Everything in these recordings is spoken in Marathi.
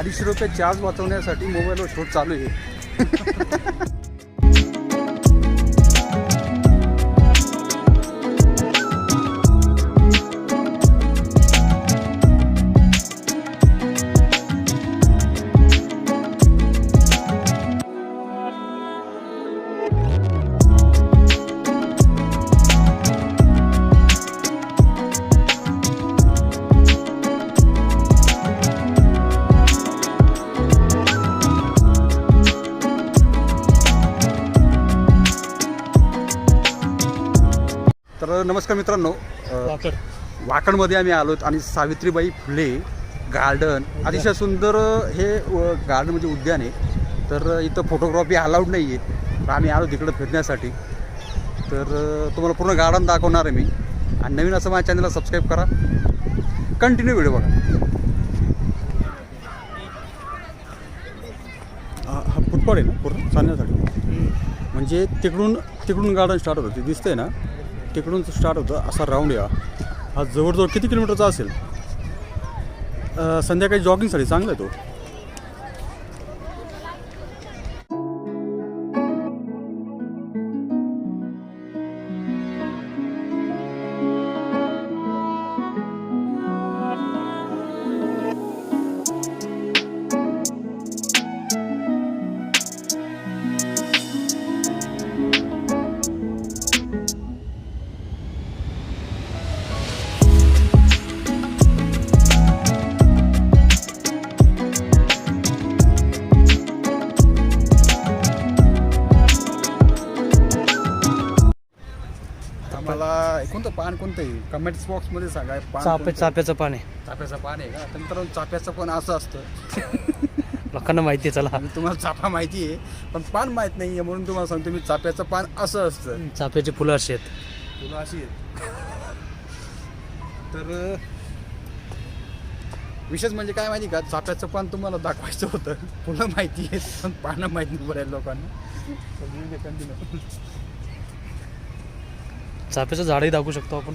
अडीचशे रुपये चार्ज वाचवण्यासाठी मोबाईलवर शोध चालू आहे. तर नमस्कार मित्रांनो. वाकड. वाकडमध्ये आम्ही आलोत आणि सावित्रीबाई फुले गार्डन. अतिशय सुंदर हे गार्डन म्हणजे उद्यान आहे. तर इथं फोटोग्राफी अलाउड नाही आहे तर आम्ही आलो तिकडं फिरण्यासाठी. तर तुम्हाला पूर्ण गार्डन दाखवणार आहे मी. आणि नवीन असं माझ्या चॅनलला सबस्क्राईब करा. कंटिन्यू व्हिडिओ बघा. हा हा फुटपाथ आहे ना पूर्ण? चालण्यासाठी. म्हणजे तिकडून तिकडून गार्डन स्टार्ट होतं. ते दिसतंय ना? तिकडून स्टार्ट होतं असा राऊंड या. हा जवळजवळ किती किलोमीटरचा असेल? संध्याकाळी जॉगिंगसाठी चांगला आहे तो. पान कोणतं आहे कमेंट्स बॉक्समध्ये सांगा हे पान चापे कोणतं आहे? चाप्याचं पान आहे. चाफ्याचं पान आहे का? तर मित्रांनो चाफ्याचं पण असं असतं. लोकांना माहिती आहे चला. आणि तुम्हाला चाफा माहिती आहे पण पान माहीत नाही आहे म्हणून तुम्हाला सांगतो मी चाफ्याचं पान असं असतं. चाप्याची फुलं अशी आहेत. तुला अशी आहेत. तर अं, विशेष म्हणजे काय माहिती का? चाफ्याचं पान तुम्हाला दाखवायचं होतं. फुलं माहिती आहे पण पानं माहीत नाही बऱ्याच लोकांना. कंटिन्यू झापेचं झाडही दाखवू शकतो आपण.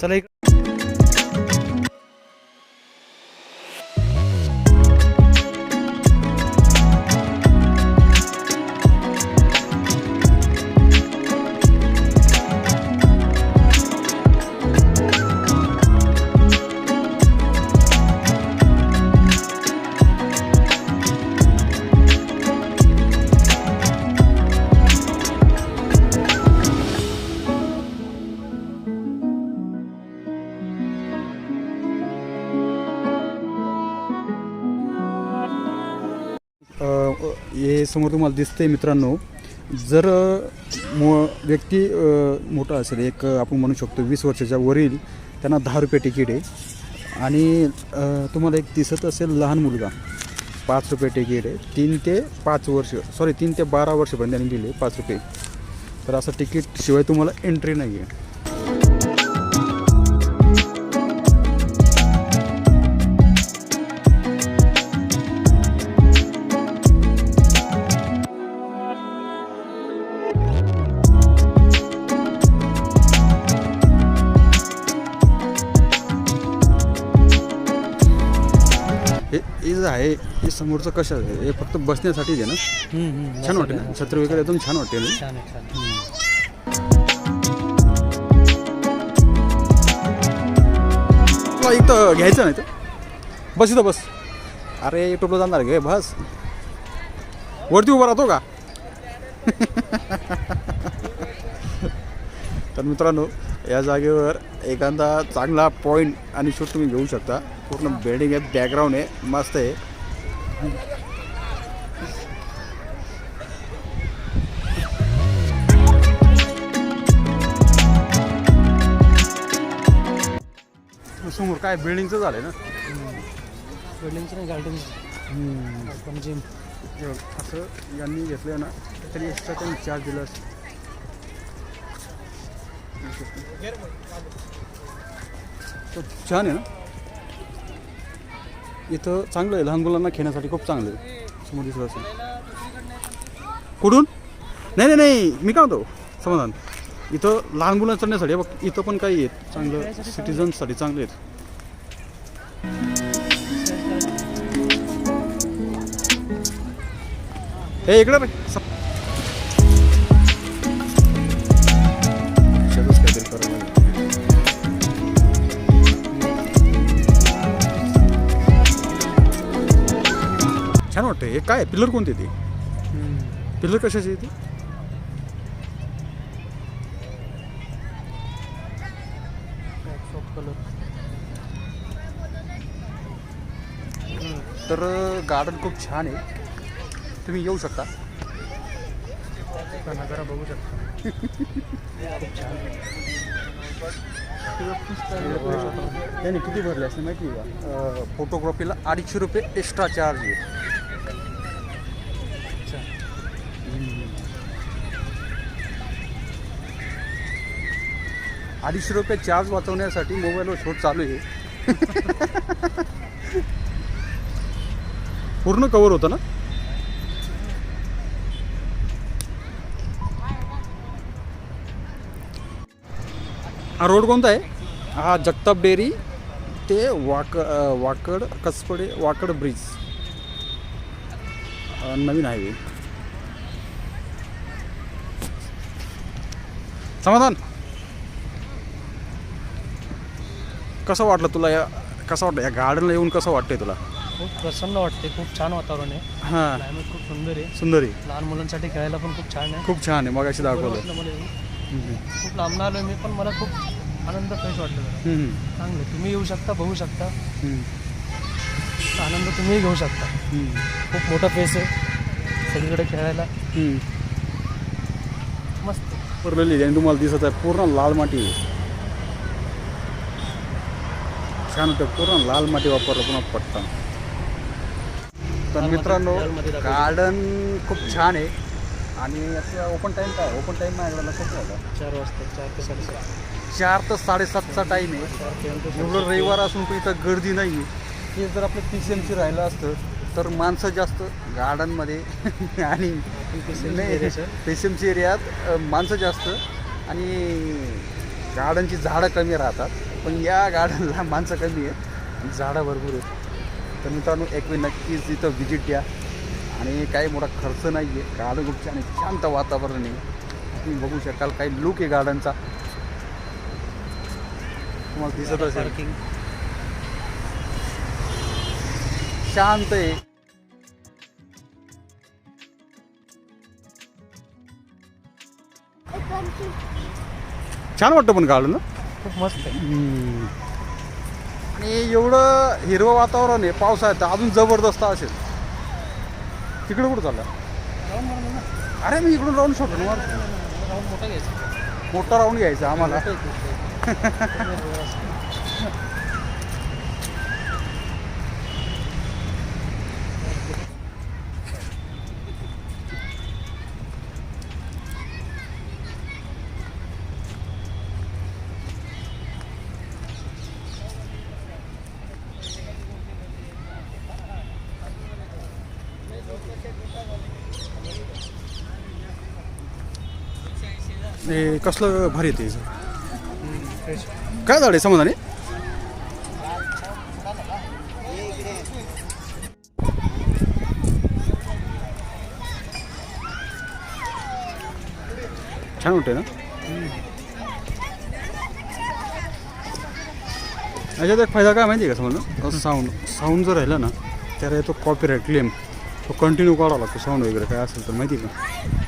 चला एक समोर तुम्हाला दिसतंय मित्रांनो. जर मो व्यक्ती मोठा असेल एक आपण म्हणू शकतो वीस वर्षाच्या वरील त्यांना दहा रुपये तिकीट आहे. आणि तुम्हाला एक दिसत असेल लहान मुलगा पाच रुपये तिकीट आहे. तीन ते पाच वर्ष सॉरी तीन ते बारा वर्षपर्यंत त्यांनी दिले पाच रुपये. तर असं तिकीट शिवाय तुम्हाला एंट्री नाही आहे हे समोरचं कशा आहे? हे फक्त बसण्यासाठीच आहे ना? छान वाटते ना? छत्र वगैरे एकदम छान आहे. तुला इथं घ्यायचं नाही तर? बस इथं बस. अरे युट्यूबला जाणार घे बस. वरती उभा राहतो का? तर मित्रांनो या जागेवर एखादा चांगला पॉईंट आणि शूट तुम्ही घेऊ शकता. पूर्ण बिल्डिंग आहे बॅकग्राऊंड आहे मस्त आहे. समोर काय बिल्डिंगचं झालंय ना? बिल्डिंगचं नाही गार्डन पण जिम असं यांनी घेतलं ना तरी एक्स्ट्रा त्यांनी चार्ज दिला असं छान आहे ना? इथं चांगलं आहे. लहान मुलांना खेळण्यासाठी खूप चांगलं आहे. समोर दिसत असेल. कुठून? नाही नाही नाही. मी काय म्हणतो? समाधान. इथं लहान मुलांना चढण्यासाठी बघ इथं पण काही आहेत. चांगलं सिटीजन्ससाठी चांगले आहेत. हे इकडे रे हे काय? पिलर कोणते ते? पिलर कशाचे ते? तर गार्डन खूप छान आहे. तुम्ही येऊ शकता. नजारा बघू शकता. किती भरले असते माहिती आहे का? फोटोग्राफीला अडीचशे रुपये एक्स्ट्रा चार्ज आहे. अडीचशे रुपये चार्ज वाचवण्यासाठी मोबाईलवर शोध चालू आहे. पूर्ण कवर होतं ना? हा रोड कोणता आहे? हा जगताप डेअरी ते वाक वाकड कसपडे वाकड ब्रिज नवीन हायवे समाधान? कसं वाटलं तुला या कसं वाटलं? या गार्डनला येऊन कसं वाटतंय तुला? खूप प्रसन्न वाटते खूप छान वातावरण आहे. हां. क्लायमेट खूप सुंदर आहे. सुंदर आहे. लहान मुलांसाठी खेळायला पण खूप छान आहे. खूप छान आहे. मग अशी बरं दाखवलं. वाटलं मला येऊन. खूप लांब आलो मी पण मला खूप आनंद फ्रेश वाटलं जरा. चांगलं. तुम्ही येऊ शकता बघू शकता. आनंद तुम्हीही घेऊ शकता. खूप मोठा फेस आहे. सगळीकडे खेळायला. मस्त. पुरलेली आणि तुम्हाला दिसत आहे पूर्ण लाल माती आहे. छान होतं पूर्ण लाल माती वापरलं पुन्हा पट्टा तर मित्रांनो. गार्डन खूप छान आहे. आणि याचं ओपन टाईम काय? ओपन टाईम माझ्याकडे लक्षात ठेवा. चार वाजता चार ते साडेसात. चार ते साडेसातचा टाईम आहे. एवढं रविवार असून पण इथं गर्दी नाही आहे हे जर आपलं पी सी एमची राहिलं असतं तर माणसं जास्त गार्डनमध्ये आणि area sir. पी सी एमची एरियात माणसं जास्त आणि गार्डनची झाडं कमी राहतात. पण या गार्डनला माणसं कमी आहेत. झाडं भरपूर आहेत. तर मित्रांनो एक वेळ नक्कीच इथं व्हिजिट द्या आणि काही मोठा खर्च नाही आहे गार्डन खूप छान आहे शांत वातावरण आहे. तुम्ही बघू शकाल काही लुक आहे गार्डनचा तुम्हाला दिसत असेल. शांत आहे. छान वाटतं पण गार्डन ना? खूप मस्त आहे. आणि एवढं हिरवं वातावरण आहे पावसाळ्यात तर अजून जबरदस्त असेल. तिकडे कुठं चाललं? ना अरे मी इकडून राऊंड शॉट मोठा घ्यायचा. मोठा राऊंड घ्यायचा आम्हाला. हे कसलं भारी येते काय झाड आहे समाधानी? छान वाटते ना? याच्यात एक फायदा काय माहिती आहे का समजा असं साऊंड साऊंड जर राहिला ना त्याला येतो कॉपीराईट क्लेम तो कंटिन्यू काढावा लागतो साऊंड वगैरे काय असेल तर माहिती आहे का?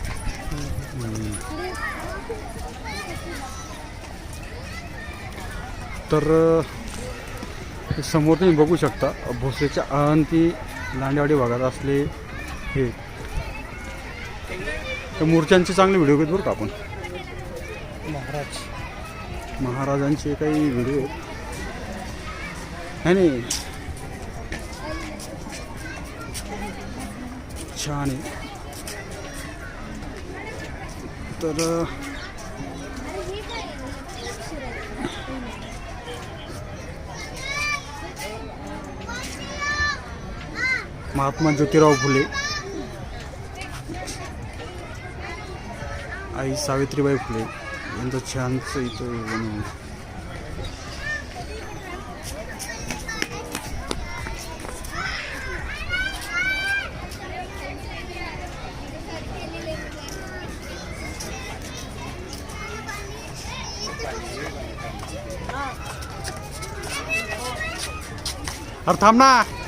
तर समोर तुम्ही बघू शकता भोसलेच्या अहंती लांडेवाडी भागात असले हे. त्या मूर्त्यांचे चांगले व्हिडिओ घेत बरं का आपण? महाराज. महाराजांचे काही व्हिडिओ. नाही नाही. छान आहे. तर महात्मा ज्योतिराव फुले. आई सावित्रीबाई फुले. यांचं छानचं इथं अरे थांब ना.